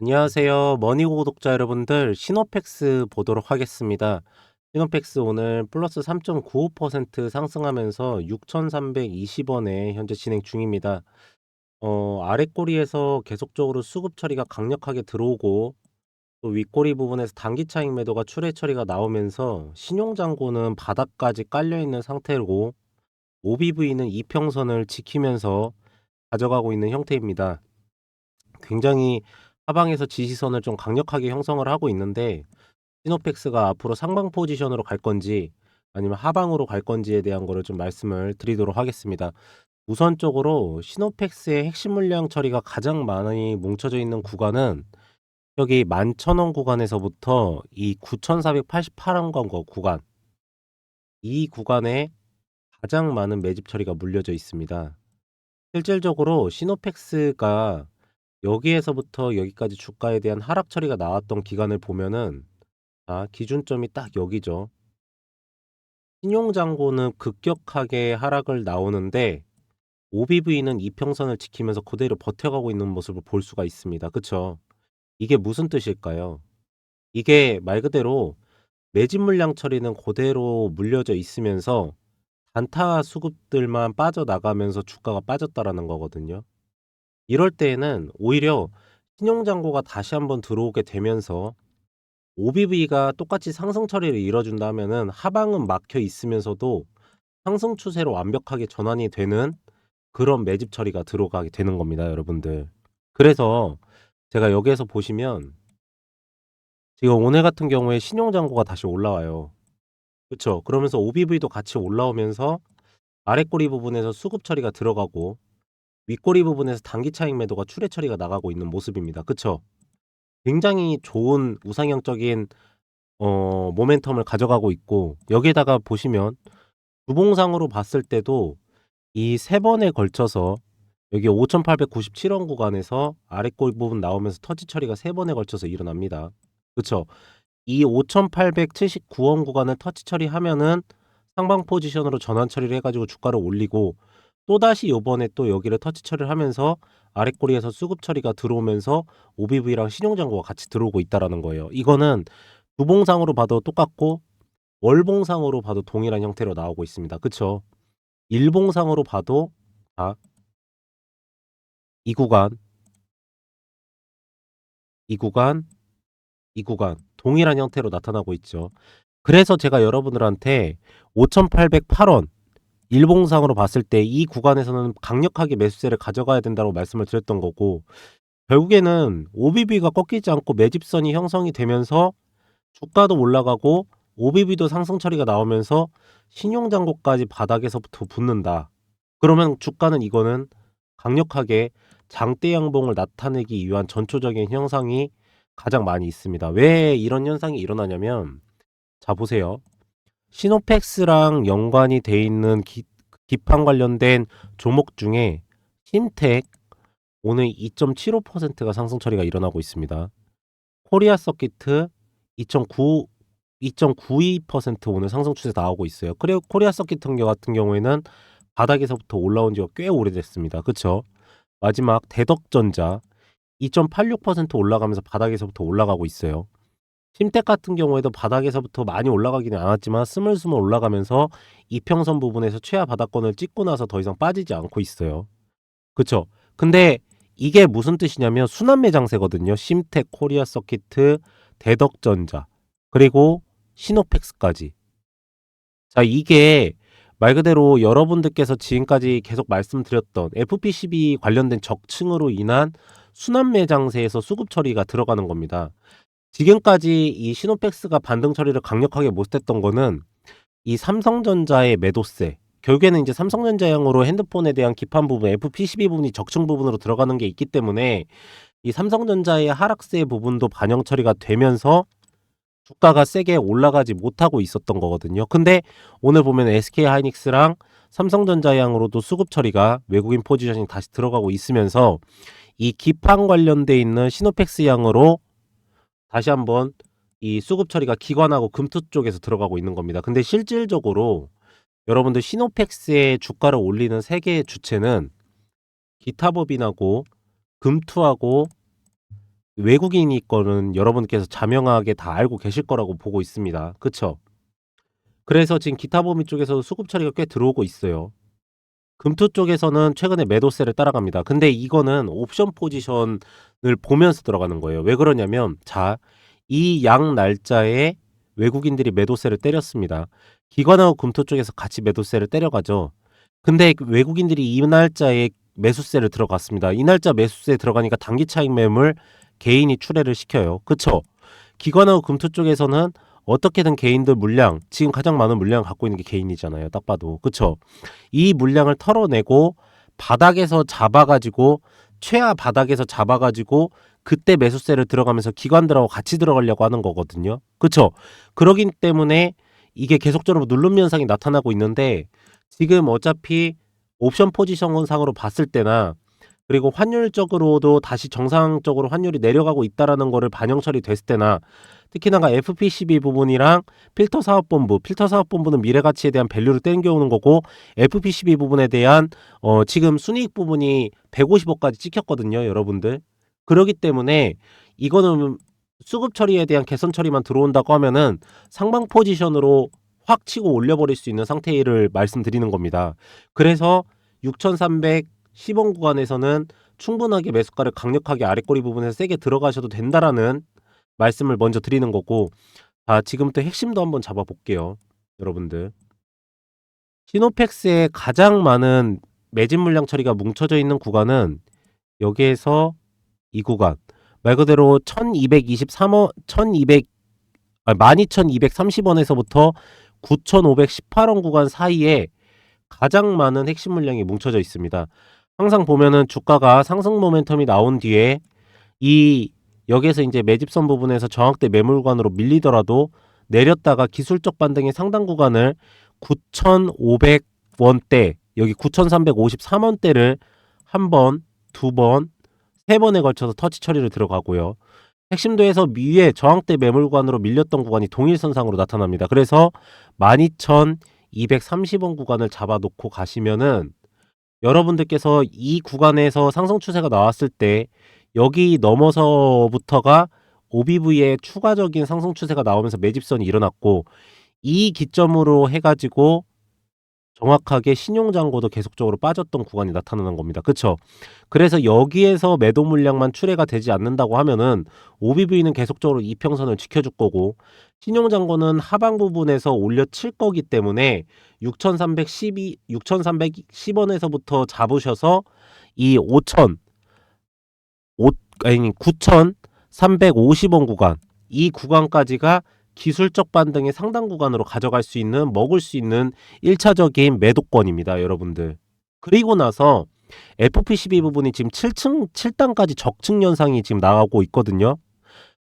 안녕하세요. 머니고 구독자 여러분들, 시노팩스 보도록 하겠습니다. 시노팩스 오늘 플러스 3.95% 상승하면서 6,320원에 현재 진행 중입니다. 어, 아랫꼬리에서 계속적으로 수급 처리가 강력하게 들어오고 또 윗꼬리 부분에서 단기 차익 매도가 출회 처리가 나오면서 신용장고는 바닥까지 깔려 있는 상태고 OBV는 이평선을 지키면서 가져가고 있는 형태입니다. 굉장히 하방에서 지지선을 좀 강력하게 형성을 하고 있는데 시노팩스가 앞으로 상방 포지션으로 갈 건지 아니면 하방으로 갈 건지에 대한 거를 좀 말씀을 드리도록 하겠습니다. 우선적으로 시노팩스의 핵심 물량 처리가 가장 많이 뭉쳐져 있는 구간은 여기 11,000원 구간에서부터 이 9,488원 구간 이 구간에 가장 많은 매집 처리가 물려져 있습니다. 실질적으로 시노팩스가 여기에서부터 여기까지 주가에 대한 하락 처리가 나왔던 기간을 보면은 아, 기준점이 딱 여기죠. 신용장고는 급격하게 하락을 나오는데 OBV는 이평선을 지키면서 그대로 버텨가고 있는 모습을 볼 수가 있습니다. 그쵸? 이게 무슨 뜻일까요? 이게 말 그대로 매집 물량 처리는 그대로 물려져 있으면서 단타 수급들만 빠져나가면서 주가가 빠졌다라는 거거든요. 이럴 때에는 오히려 신용장고가 다시 한번 들어오게 되면서 OBV가 똑같이 상승 처리를 이뤄준다 면은 하방은 막혀 있으면서도 상승 추세로 완벽하게 전환이 되는 그런 매집 처리가 들어가게 되는 겁니다, 여러분들. 그래서 제가 여기에서 보시면 지금 오늘 같은 경우에 신용장고가 다시 올라와요. 그쵸? 그러면서 OBV도 같이 올라오면서 아랫꼬리 부분에서 수급 처리가 들어가고 윗꼬리 부분에서 단기 차익 매도가 출회 처리가 나가고 있는 모습입니다. 그쵸? 굉장히 좋은 우상향적인 어, 모멘텀을 가져가고 있고 여기에다가 보시면 주봉상으로 봤을 때도 이 세 번에 걸쳐서 여기 5,897원 구간에서 아랫골 부분 나오면서 터치 처리가 세 번에 걸쳐서 일어납니다. 그쵸? 이 5,879원 구간을 터치 처리하면은 상방 포지션으로 전환 처리를 해가지고 주가를 올리고 또다시 요번에 또 여기를 터치 처리를 하면서 아랫꼬리에서 수급 처리가 들어오면서 OBV랑 신용장고가 같이 들어오고 있다라는 거예요. 이거는 두봉상으로 봐도 똑같고 월봉상으로 봐도 동일한 형태로 나오고 있습니다. 그쵸? 일봉상으로 봐도 아, 이 구간, 이 구간, 이 구간 동일한 형태로 나타나고 있죠. 그래서 제가 여러분들한테 5,808원 일봉상으로 봤을 때 이 구간에서는 강력하게 매수세를 가져가야 된다고 말씀을 드렸던 거고 결국에는 OBB가 꺾이지 않고 매집선이 형성이 되면서 주가도 올라가고 OBB도 상승 처리가 나오면서 신용장고까지 바닥에서부터 붙는다. 그러면 주가는 이거는 강력하게 장대 양봉을 나타내기 위한 전초적인 현상이 가장 많이 있습니다. 왜 이런 현상이 일어나냐면 자 보세요. 시노팩스랑 연관이 돼 있는 기, 기판 관련된 종목 중에 신텍 오늘 2.75%가 상승 처리가 일어나고 있습니다. 코리아 서키트 2.9 2.92% 오늘 상승 추세 나오고 있어요. 그리고 코리아 서키트 같은 경우에는 바닥에서부터 올라온 지가 꽤 오래됐습니다. 그쵸? 마지막 대덕전자 2.86% 올라가면서 바닥에서부터 올라가고 있어요. 심택 같은 경우에도 바닥에서부터 많이 올라가기는 않았지만 스물스물 올라가면서 이평선 부분에서 최하 바닥권을 찍고 나서 더 이상 빠지지 않고 있어요. 그쵸? 근데 이게 무슨 뜻이냐면 순환 매장세거든요. 심텍, 코리아 서키트, 대덕전자, 그리고 시노팩스까지. 자, 이게 말 그대로 여러분들께서 지금까지 계속 말씀드렸던 FP12 관련된 적층으로 인한 순환 매장세에서 수급 처리가 들어가는 겁니다. 지금까지 이 시노팩스가 반등 처리를 강력하게 못했던 거는 이 삼성전자의 매도세, 결국에는 이제 삼성전자형으로 핸드폰에 대한 기판 부분, FP12 부분이 적층 부분으로 들어가는 게 있기 때문에 이 삼성전자의 하락세 부분도 반영 처리가 되면서 주가가 세게 올라가지 못하고 있었던 거거든요. 근데 오늘 보면 SK 하이닉스랑 삼성전자양으로도 수급 처리가 외국인 포지션이 다시 들어가고 있으면서 이 기판 관련돼 있는 시노팩스 양으로 다시 한번 이 수급 처리가 기관하고 금투 쪽에서 들어가고 있는 겁니다. 근데 실질적으로 여러분들 시노팩스의 주가를 올리는 세 개의 주체는 기타법인하고 금투하고 외국인이 거는 여러분께서 자명하게 다 알고 계실 거라고 보고 있습니다. 그쵸? 그래서 지금 기타 범위 쪽에서 수급 처리가 꽤 들어오고 있어요. 금투 쪽에서는 최근에 매도세를 따라갑니다. 근데 이거는 옵션 포지션을 보면서 들어가는 거예요. 왜 그러냐면 자, 이 양 날짜에 외국인들이 매도세를 때렸습니다. 기관하고 금토 쪽에서 같이 매도세를 때려가죠. 근데 그 외국인들이 이 날짜에 매수세를 들어갔습니다. 이 날짜 매수세 들어가니까 단기 차익 매물 개인이 출회를 시켜요. 그쵸? 기관하고 금토 쪽에서는 어떻게든 개인들 물량, 지금 가장 많은 물량을 갖고 있는 게 개인이잖아요. 딱 봐도. 그쵸? 이 물량을 털어내고 바닥에서 잡아가지고 최하 바닥에서 잡아가지고 그때 매수세를 들어가면서 기관들하고 같이 들어가려고 하는 거거든요. 그쵸? 그러기 때문에 이게 계속적으로 누름 현상이 나타나고 있는데 지금 어차피 옵션 포지션 상으로 봤을 때나 그리고 환율적으로도 다시 정상적으로 환율이 내려가고 있다라는 거를 반영 처리됐을 때나 특히나가 FP12 부분이랑 필터 사업본부, 필터 사업본부는 미래 가치에 대한 밸류를 땡겨오는 거고 FP12 부분에 대한 어 지금 순이익 부분이 150억까지 찍혔거든요, 여러분들. 그러기 때문에 이거는 수급 처리에 대한 개선 처리만 들어온다고 하면은 상방 포지션으로 확 치고 올려버릴 수 있는 상태를 말씀드리는 겁니다. 그래서 6,310원 구간에서는 충분하게 매수가를 강력하게 아랫꼬리 부분에서 세게 들어가셔도 된다라는 말씀을 먼저 드리는 거고 자 지금부터 핵심도 한번 잡아볼게요. 여러분들. 시노펙스의 가장 많은 매진 물량 처리가 뭉쳐져 있는 구간은 여기에서 이 구간 말 그대로 1223원 1200 아, 12230원에서부터 9518원 구간 사이에 가장 많은 핵심 물량이 뭉쳐져 있습니다. 항상 보면은 주가가 상승 모멘텀이 나온 뒤에 이 여기에서 이제 매집선 부분에서 저항대 매물관으로 밀리더라도 내렸다가 기술적 반등의 상당 구간을 9,500원대 여기 9,353원대를 한 번, 두 번, 세 번에 걸쳐서 터치 처리를 들어가고요. 핵심도에서 위에 저항대 매물관으로 밀렸던 구간이 동일선상으로 나타납니다. 그래서 12,230원 구간을 잡아놓고 가시면은 여러분들께서 이 구간에서 상승 추세가 나왔을 때 여기 넘어서부터가 OBV의 추가적인 상승 추세가 나오면서 매집선이 일어났고 이 기점으로 해가지고 정확하게 신용장고도 계속적으로 빠졌던 구간이 나타나는 겁니다. 그쵸? 그래서 여기에서 매도 물량만 출회가 되지 않는다고 하면은 OBV는 계속적으로 이평선을 지켜줄 거고 신용장고는 하방 부분에서 올려칠 거기 때문에 6,312, 6,310원에서부터 잡으셔서 이 5,000, 5, 아니 9,350원 구간 이 구간까지가 기술적 반등의 상당 구간으로 가져갈 수 있는 먹을 수 있는 1차적인 매도권입니다, 여러분들. 그리고 나서 FP12 부분이 지금 7층 7단까지 적층 현상이 지금 나가고 있거든요.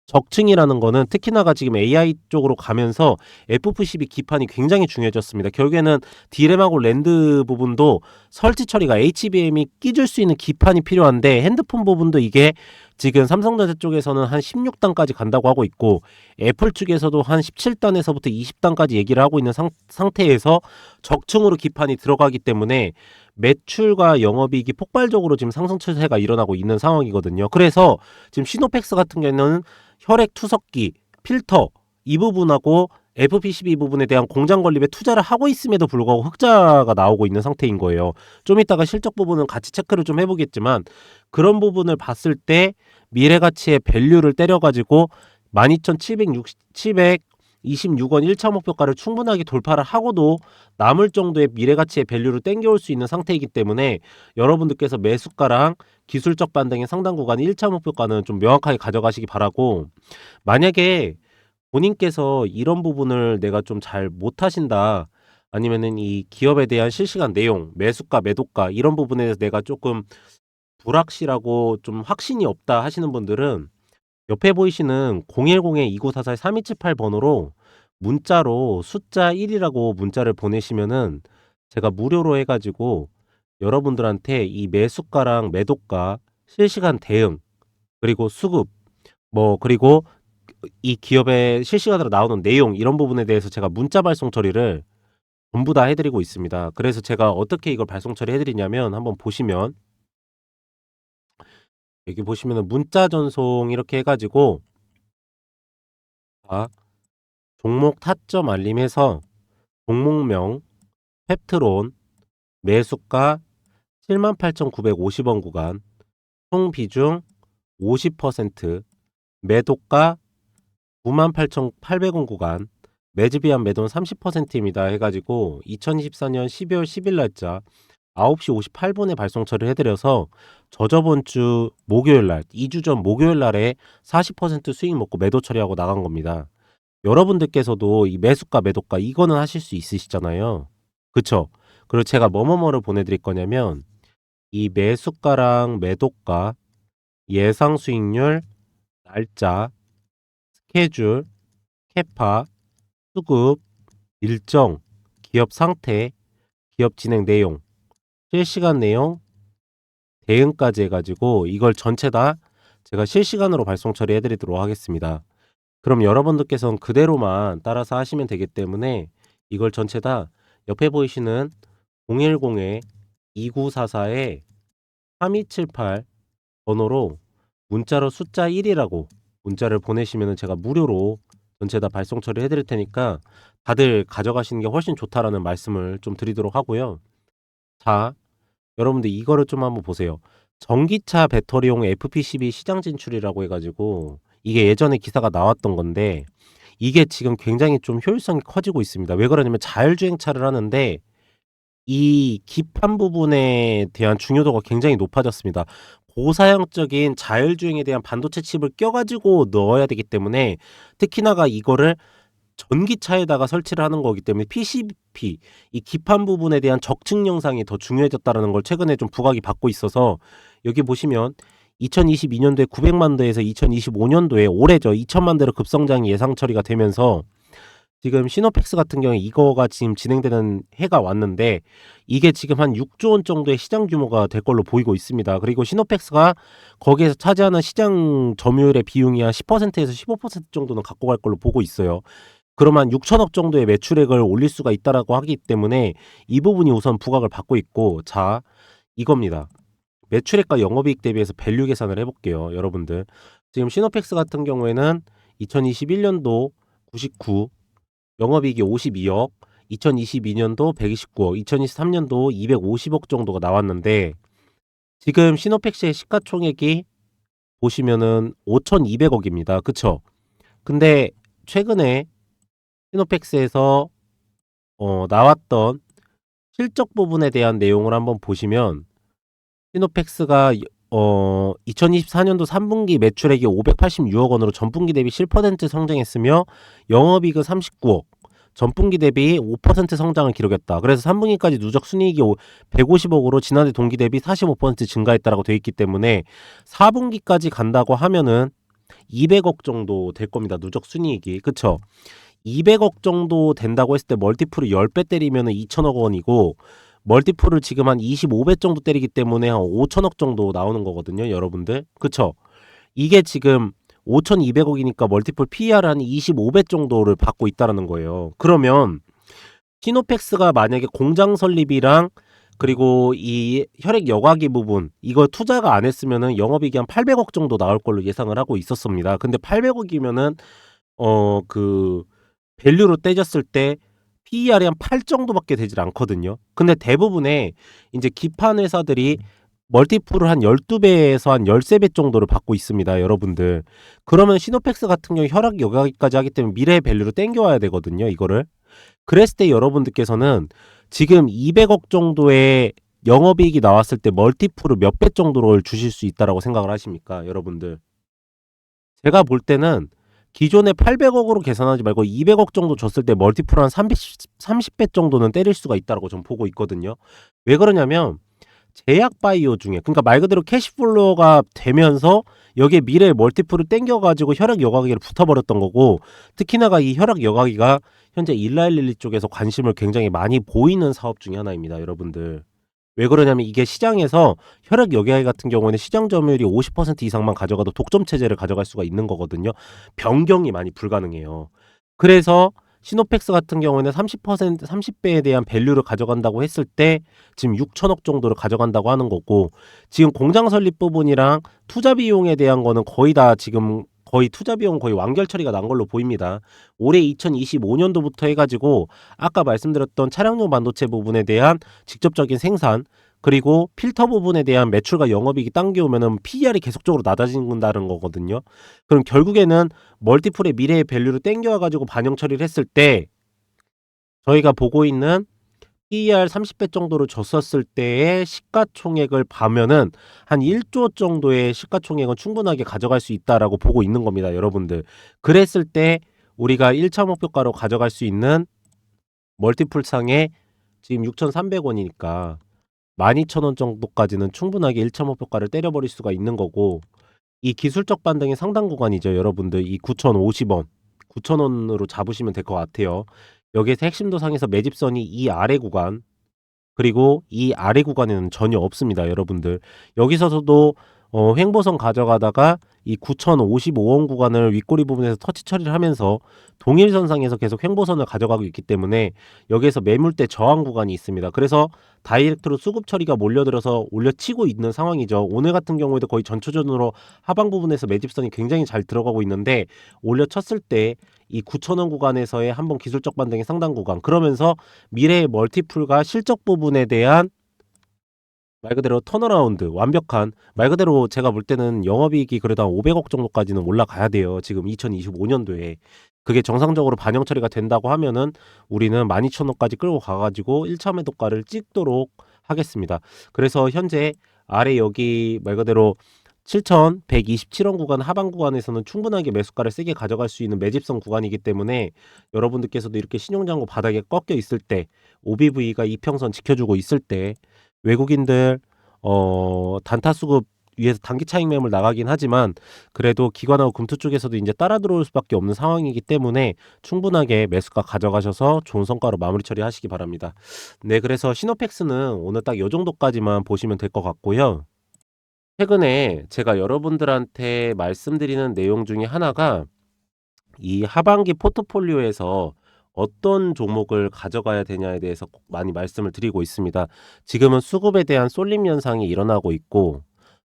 적층이라는 거는 특히나가 지금 AI 쪽으로 가면서 FP12 기판이 굉장히 중요해졌습니다. 결국에는 디램하고 랜드 부분도 설치 처리가 HBM이 끼줄 수 있는 기판이 필요한데 핸드폰 부분도 이게 지금 삼성전자 쪽에서는 한 16단까지 간다고 하고 있고 애플 측에서도 한 17단에서부터 20단까지 얘기를 하고 있는 상, 상태에서 적층으로 기판이 들어가기 때문에 매출과 영업이익이 폭발적으로 지금 상승 추세가 일어나고 있는 상황이거든요. 그래서 지금 시노펙스 같은 경우는 혈액 투석기, 필터 이 부분하고 FP12 부분에 대한 공장 건립에 투자를 하고 있음에도 불구하고 흑자가 나오고 있는 상태인 거예요. 좀 이따가 실적 부분은 같이 체크를 좀 해보겠지만 그런 부분을 봤을 때 미래 가치의 밸류를 때려가지고 12,726원 1차 목표가를 충분하게 돌파를 하고도 남을 정도의 미래 가치의 밸류를 땡겨올 수 있는 상태이기 때문에 여러분들께서 매수가랑 기술적 반등의 상당 구간 1차 목표가는 좀 명확하게 가져가시기 바라고 만약에 본인께서 이런 부분을 내가 좀 잘 못하신다 아니면은 이 기업에 대한 실시간 내용 매수가 매도가 이런 부분에 대해서 내가 조금 불확실하고 좀 확신이 없다 하시는 분들은 옆에 보이시는 010-2944-3278 번호로 문자로 숫자 1이라고 문자를 보내시면은 제가 무료로 해가지고 여러분들한테 이 매수가랑 매도가 실시간 대응 그리고 수급 뭐 그리고 이 기업의 실시간으로 나오는 내용 이런 부분에 대해서 제가 문자 발송 처리를 전부 다 해드리고 있습니다. 그래서 제가 어떻게 이걸 발송 처리해드리냐면 한번 보시면 여기 보시면은 문자 전송 이렇게 해가지고 자, 종목 타점 알림해서 종목명 펩트론 매수가 78,950원 구간 총 비중 50% 매도가 98,800원 구간 매집이한 매도는 30%입니다 해가지고 2024년 12월 10일 날짜 9시 58분에 발송 처리를 해드려서 저저번 주 목요일 날 2주 전 목요일 날에 40% 수익 먹고 매도 처리하고 나간 겁니다. 여러분들께서도 이 매수가 매도가 이거는 하실 수 있으시잖아요. 그쵸? 그리고 제가 뭐뭐뭐를 보내드릴 거냐면 이 매수가랑 매도가 예상 수익률 날짜 스케줄 캐파 수급 일정 기업 상태 기업 진행 내용 실시간 내용 대응까지 해가지고 이걸 전체 다 제가 실시간으로 발송 처리해 드리도록 하겠습니다. 그럼 여러분들께서는 그대로만 따라서 하시면 되기 때문에 이걸 전체 다 옆에 보이시는 010에 2944에 3278 번호로 문자로 숫자 1이라고 문자를 보내시면 제가 무료로 전체 다 발송 처리해 드릴 테니까 다들 가져가시는 게 훨씬 좋다라는 말씀을 좀 드리도록 하고요. 자, 여러분들 이거를 좀 한번 보세요. 전기차 배터리용 FP12 시장 진출이라고 해가지고 이게 예전에 기사가 나왔던 건데 이게 지금 굉장히 좀 효율성이 커지고 있습니다. 왜 그러냐면 자율주행차를 하는데 이 기판 부분에 대한 중요도가 굉장히 높아졌습니다. 고사양적인 자율주행에 대한 반도체 칩을 껴가지고 넣어야 되기 때문에 특히나가 이거를 전기차에다가 설치를 하는 거기 때문에 PCP 이 기판 부분에 대한 적층 영상이 더 중요해졌다라는 걸 최근에 좀 부각이 받고 있어서 여기 보시면 2022년도에 900만 대에서 2025년도에 올해죠 2천만 대로 급성장이 예상 처리가 되면서 지금 시노펙스 같은 경우에 이거가 지금 진행되는 해가 왔는데 이게 지금 한 6조 원 정도의 시장 규모가 될 걸로 보이고 있습니다. 그리고 시노펙스가 거기에서 차지하는 시장 점유율의 비용이 한 10%에서 15% 정도는 갖고 갈 걸로 보고 있어요. 그러면 6천억 정도의 매출액을 올릴 수가 있다라고 하기 때문에 이 부분이 우선 부각을 받고 있고 자 이겁니다. 매출액과 영업이익 대비해서 밸류 계산을 해볼게요. 여러분들 지금 시노펙스 같은 경우에는 2021년도 99 영업이익이 52억 2022년도 129억 2023년도 250억 정도가 나왔는데 지금 시노펙스의 시가총액이 보시면은 5,200억입니다. 그쵸? 근데 최근에 시노펙스에서 어, 나왔던 실적 부분에 대한 내용을 한번 보시면 시노펙스가 어, 2024년도 3분기 매출액이 586억 원으로 전분기 대비 7% 성장했으며 영업이익은 39억 전분기 대비 5% 성장을 기록했다. 그래서 3분기까지 누적 순이익이 150억으로 지난해 동기 대비 45% 증가했다라고 되어 있기 때문에 4분기까지 간다고 하면은 200억 정도 될 겁니다. 누적 순이익이. 그쵸? 200억 정도 된다고 했을 때 멀티플을 10배 때리면은 2천억 원이고 멀티플을 지금 한 25배 정도 때리기 때문에 한 5천억 정도 나오는 거거든요, 여러분들. 그쵸? 이게 지금 5,200억이니까 멀티플 PER 한 25배 정도를 받고 있다라는 거예요. 그러면 시노펙스가 만약에 공장 설립이랑 그리고 이 혈액 여과기 부분 이거 투자가 안 했으면은 영업이익이 한 800억 정도 나올 걸로 예상을 하고 있었습니다. 근데 800억이면은 어그 밸류로 떼졌을 때 PER이 한 8 정도밖에 되질 않거든요. 근데 대부분의 이제 기판 회사들이 멀티플을 한 12배에서 한 13배 정도를 받고 있습니다, 여러분들. 그러면 시노펙스 같은 경우 혈액 여과기까지 하기 때문에 미래의 밸류로 땡겨와야 되거든요, 이거를. 그랬을 때 여러분들께서는 지금 200억 정도의 영업이익이 나왔을 때 멀티플을 몇 배 정도를 주실 수 있다라고 생각을 하십니까, 여러분들? 제가 볼 때는 기존에 800억으로 계산하지 말고 200억 정도 줬을 때 멀티플 한 30, 30배 정도는 때릴 수가 있다라고 좀 보고 있거든요. 왜 그러냐면 제약 바이오 중에 그러니까 말 그대로 캐시플로우가 되면서 여기에 미래의 멀티플을 땡겨가지고 혈액 여과기를 붙어버렸던 거고 특히나가 이 혈액 여과기가 현재 일라일릴리 쪽에서 관심을 굉장히 많이 보이는 사업 중에 하나입니다, 여러분들. 왜 그러냐면 이게 시장에서 혈액 여과기 같은 경우에는 시장 점유율이 50% 이상만 가져가도 독점 체제를 가져갈 수가 있는 거거든요. 변경이 많이 불가능해요. 그래서 시노펙스 같은 경우에는 30% 30배에 대한 밸류를 가져간다고 했을 때 지금 6천억 정도를 가져간다고 하는 거고 지금 공장 설립 부분이랑 투자 비용에 대한 거는 거의 다 지금 거의 투자 비용 거의 완결 처리가 난 걸로 보입니다. 올해 2025년도부터 해가지고 아까 말씀드렸던 차량용 반도체 부분에 대한 직접적인 생산 그리고 필터 부분에 대한 매출과 영업이익이 당겨오면은 PER이 계속적으로 낮아진다는 거거든요. 그럼 결국에는 멀티플의 미래의 밸류를 땡겨와가지고 반영 처리를 했을 때 저희가 보고 있는 PER 30배 정도를 줬었을 때의 시가총액을 봐면은 한 1조 정도의 시가총액은 충분하게 가져갈 수 있다라고 보고 있는 겁니다, 여러분들. 그랬을 때 우리가 1차 목표가로 가져갈 수 있는 멀티플 상에 지금 6,300원이니까 12,000원 정도까지는 충분하게 1차 목표가를 때려버릴 수가 있는 거고 이 기술적 반등의 상당 구간이죠, 여러분들. 이 9,050원, 9,000원으로 잡으시면 될 것 같아요. 여기에서 핵심 도상에서 매집선이 이 아래 구간 그리고 이 아래 구간에는 전혀 없습니다, 여러분들. 여기서도 어, 횡보선 가져가다가 이 9,055원 구간을 윗꼬리 부분에서 터치 처리를 하면서 동일선상에서 계속 횡보선을 가져가고 있기 때문에 여기에서 매물대 저항 구간이 있습니다. 그래서 다이렉트로 수급 처리가 몰려들어서 올려치고 있는 상황이죠. 오늘 같은 경우에도 거의 전초전으로 하방 부분에서 매집선이 굉장히 잘 들어가고 있는데 올려쳤을 때 이 9,000원 구간에서의 한번 기술적 반등의 상당 구간 그러면서 미래의 멀티플과 실적 부분에 대한 말 그대로 턴어라운드 완벽한 말 그대로 제가 볼 때는 영업이익이 그래도 한 500억 정도까지는 올라가야 돼요. 지금 2025년도에 그게 정상적으로 반영 처리가 된다고 하면은 우리는 12,000원까지 끌고 가가지고 1차 매도가를 찍도록 하겠습니다. 그래서 현재 아래 여기 말 그대로 7,127원 구간 하방 구간에서는 충분하게 매수가를 세게 가져갈 수 있는 매집성 구간이기 때문에 여러분들께서도 이렇게 신용장고 바닥에 꺾여 있을 때 OBV가 이평선 지켜주고 있을 때 외국인들 어 단타 수급 위에서 단기 차익 매물 나가긴 하지만 그래도 기관하고 금투 쪽에서도 이제 따라 들어올 수밖에 없는 상황이기 때문에 충분하게 매수가 가져가셔서 좋은 성과로 마무리 처리하시기 바랍니다. 네, 그래서 시노펙스는 오늘 딱 요 정도까지만 보시면 될 것 같고요. 최근에 제가 여러분들한테 말씀드리는 내용 중에 하나가 이 하반기 포트폴리오에서 어떤 종목을 가져가야 되냐에 대해서 꼭 많이 말씀을 드리고 있습니다. 지금은 수급에 대한 쏠림 현상이 일어나고 있고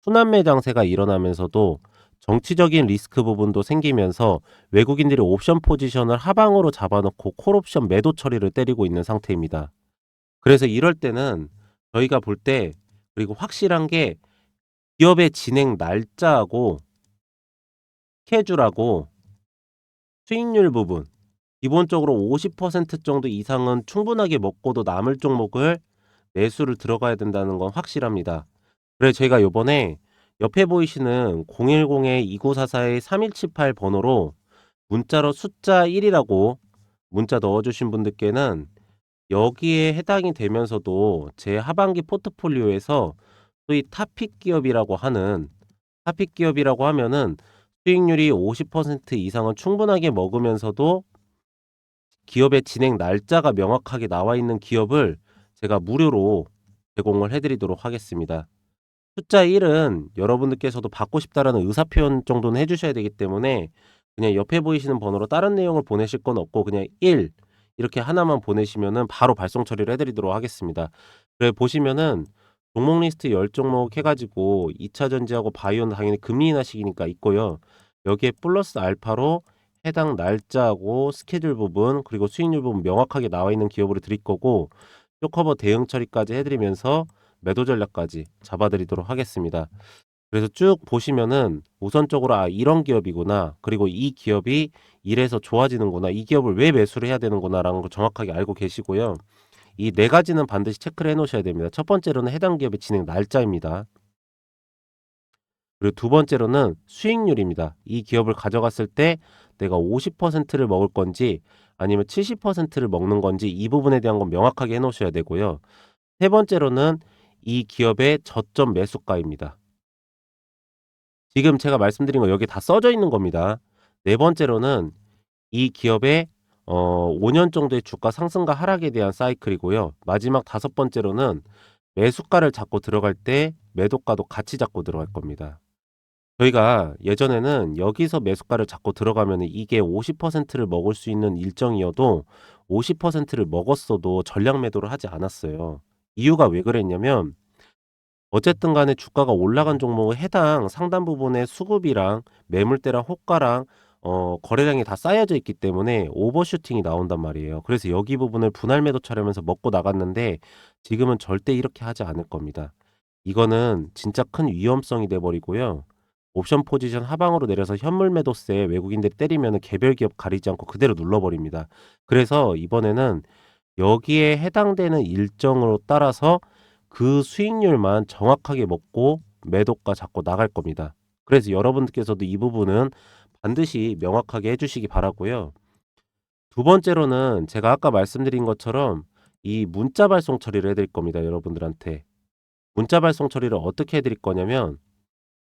순환매 장세가 일어나면서도 정치적인 리스크 부분도 생기면서 외국인들이 옵션 포지션을 하방으로 잡아놓고 콜옵션 매도 처리를 때리고 있는 상태입니다. 그래서 이럴 때는 저희가 볼 때 그리고 확실한 게 기업의 진행 날짜하고 스케줄하고 수익률 부분 기본적으로 50% 정도 이상은 충분하게 먹고도 남을 종목을 매수를 들어가야 된다는 건 확실합니다. 그래서 제가 요번에 옆에 보이시는 010-2944-3178 번호로 문자로 숫자 1이라고 문자 넣어주신 분들께는 여기에 해당이 되면서도 제 하반기 포트폴리오에서 소위 타픽 기업이라고 하는 타픽 기업이라고 하면은 수익률이 50% 이상은 충분하게 먹으면서도 기업의 진행 날짜가 명확하게 나와 있는 기업을 제가 무료로 제공을 해드리도록 하겠습니다. 숫자 1은 여러분들께서도 받고 싶다라는 의사 표현 정도는 해주셔야 되기 때문에 그냥 옆에 보이시는 번호로 다른 내용을 보내실 건 없고 그냥 1 이렇게 하나만 보내시면은 바로 발송 처리를 해드리도록 하겠습니다. 그래 보시면은 종목 리스트 10종목 해가지고 2차 전지하고 바이오는 당연히 금리 인하 시기니까 있고요. 여기에 플러스 알파로 해당 날짜하고 스케줄 부분 그리고 수익률 부분 명확하게 나와 있는 기업으로 드릴 거고 쇼커버 대응 처리까지 해드리면서 매도 전략까지 잡아드리도록 하겠습니다. 그래서 쭉 보시면은 우선적으로 아 이런 기업이구나 그리고 이 기업이 이래서 좋아지는구나 이 기업을 왜 매수를 해야 되는구나라는 걸 정확하게 알고 계시고요. 이 네 가지는 반드시 체크를 해 놓으셔야 됩니다. 첫 번째로는 해당 기업의 진행 날짜입니다. 그리고 두 번째로는 수익률입니다. 이 기업을 가져갔을 때 내가 50%를 먹을 건지 아니면 70%를 먹는 건지 이 부분에 대한 건 명확하게 해 놓으셔야 되고요. 세 번째로는 이 기업의 저점 매수가입니다. 지금 제가 말씀드린 거 여기 다 써져 있는 겁니다. 네 번째로는 이 기업의 어, 5년 정도의 주가 상승과 하락에 대한 사이클이고요. 마지막 다섯 번째로는 매수가를 잡고 들어갈 때 매도가도 같이 잡고 들어갈 겁니다. 저희가 예전에는 여기서 매수가를 잡고 들어가면은 이게 50%를 먹을 수 있는 일정이어도 50%를 먹었어도 전량 매도를 하지 않았어요. 이유가 왜 그랬냐면 어쨌든 간에 주가가 올라간 종목은 해당 상단 부분의 수급이랑 매물대랑 호가랑 어, 거래량이 다 쌓여져 있기 때문에 오버슈팅이 나온단 말이에요. 그래서 여기 부분을 분할 매도 처리하면서 먹고 나갔는데 지금은 절대 이렇게 하지 않을 겁니다. 이거는 진짜 큰 위험성이 돼 버리고요. 옵션 포지션 하방으로 내려서 현물 매도세 외국인들이 때리면 개별 기업 가리지 않고 그대로 눌러버립니다. 그래서 이번에는 여기에 해당되는 일정으로 따라서 그 수익률만 정확하게 먹고 매도가 잡고 나갈 겁니다. 그래서 여러분들께서도 이 부분은 반드시 명확하게 해주시기 바라고요. 두 번째로는 제가 아까 말씀드린 것처럼 이 문자 발송 처리를 해드릴 겁니다. 여러분들한테. 문자 발송 처리를 어떻게 해드릴 거냐면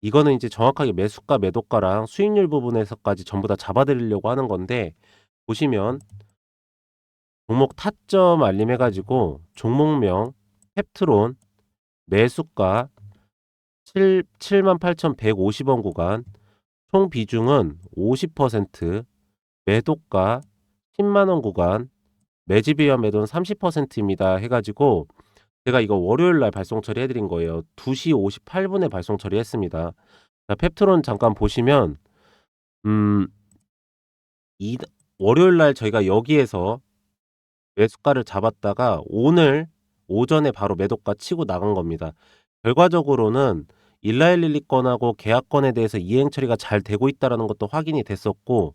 이거는 이제 정확하게 매수가 매도가랑 수익률 부분에서까지 전부 다 잡아드리려고 하는 건데 보시면 종목 타점 알림 해가지고 종목명 펩트론 매수가 7, 78,150원 구간 총 비중은 50% 매도가 10만원 구간 매집이와 매도는 30%입니다 해가지고 제가 이거 월요일 날 발송 처리해드린 거예요. 2시 58분에 발송 처리했습니다. 자, 펩트론 잠깐 보시면 음, 이, 월요일 날 저희가 여기에서 매수가를 잡았다가 오늘 오전에 바로 매도가 치고 나간 겁니다. 결과적으로는 일라일릴리 건하고 계약건에 대해서 이행 처리가 잘 되고 있다라는 것도 확인이 됐었고